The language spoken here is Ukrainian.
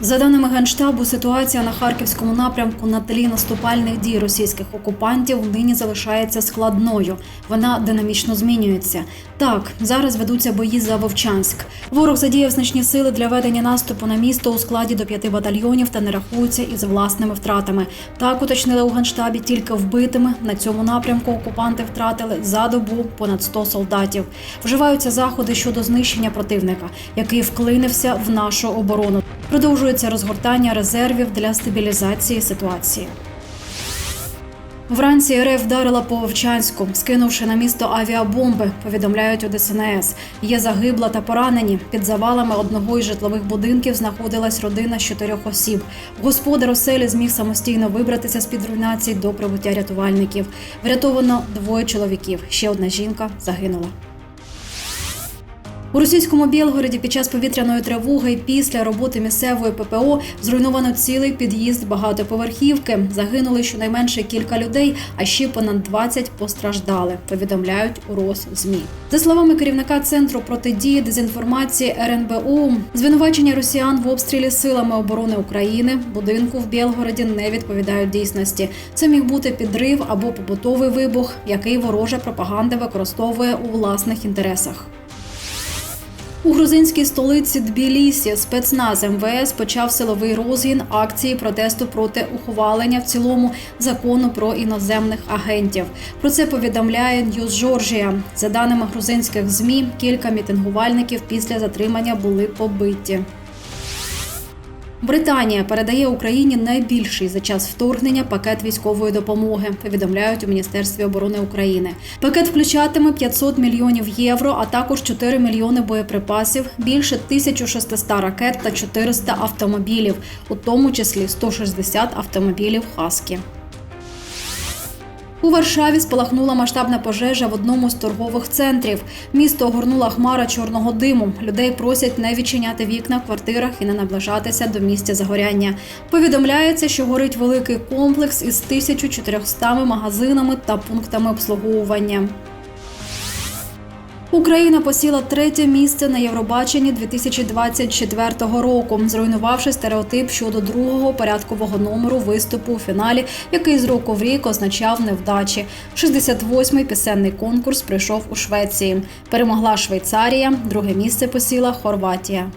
За даними генштабу, ситуація на харківському напрямку на тлі наступальних дій російських окупантів нині залишається складною. Вона динамічно змінюється. Так, зараз ведуться бої за Вовчанськ. Ворог задіяв значні сили для ведення наступу на місто у складі до п'яти батальйонів та не рахується із власними втратами. Так уточнили у генштабі тільки вбитими на цьому напрямку. Окупанти втратили за добу понад 100 солдатів. Вживаються заходи щодо знищення противника, який вклинився в нашу оборону. Продовжується розгортання резервів для стабілізації ситуації. Вранці РФ вдарила по Вовчанську, скинувши на місто авіабомби. Повідомляють у ДСНС. Є загибла та поранені. Під завалами одного із житлових будинків знаходилась родина з чотирьох осіб. Господар оселі зміг самостійно вибратися з під руйнації до прибуття рятувальників. Врятовано двоє чоловіків. Ще одна жінка загинула. У російському Білгороді під час повітряної тривоги після роботи місцевої ППО зруйновано цілий під'їзд багатоповерхівки. Загинули щонайменше кілька людей, а ще понад 20 постраждали. Повідомляють у РосЗМІ. За словами керівника центру протидії дезінформації РНБУ, звинувачення росіян в обстрілі силами оборони України будинку в Білгороді не відповідають дійсності. Це міг бути підрив або побутовий вибух, який ворожа пропаганда використовує у власних інтересах. У грузинській столиці Тбілісі спецназ МВС почав силовий розгін акції протесту проти ухвалення в цілому закону про іноземних агентів. Про це повідомляє Ньюз Джорджія. За даними грузинських змі, кілька мітингувальників після затримання були побиті. Британія передає Україні найбільший за час вторгнення пакет військової допомоги. Повідомляють у міністерстві оборони України. Пакет включатиме 500 мільйонів євро, а також 4 мільйони боєприпасів, більше 1600 ракет та 400 автомобілів, у тому числі 160 автомобілів Хаскі. У Варшаві спалахнула масштабна пожежа в одному з торгових центрів. Місто огорнула хмара чорного диму. Людей просять не відчиняти вікна в квартирах і не наближатися до місця загоряння. Повідомляється, що горить великий комплекс із 1400 магазинами та пунктами обслуговування. Україна посіла третє місце на Євробаченні 2024 року, зруйнувавши стереотип щодо другого порядкового номеру виступу у фіналі, який з року в рік означав невдачі. 68-й пісенний конкурс прийшов у Швеції. Перемогла Швейцарія, друге місце посіла Хорватія.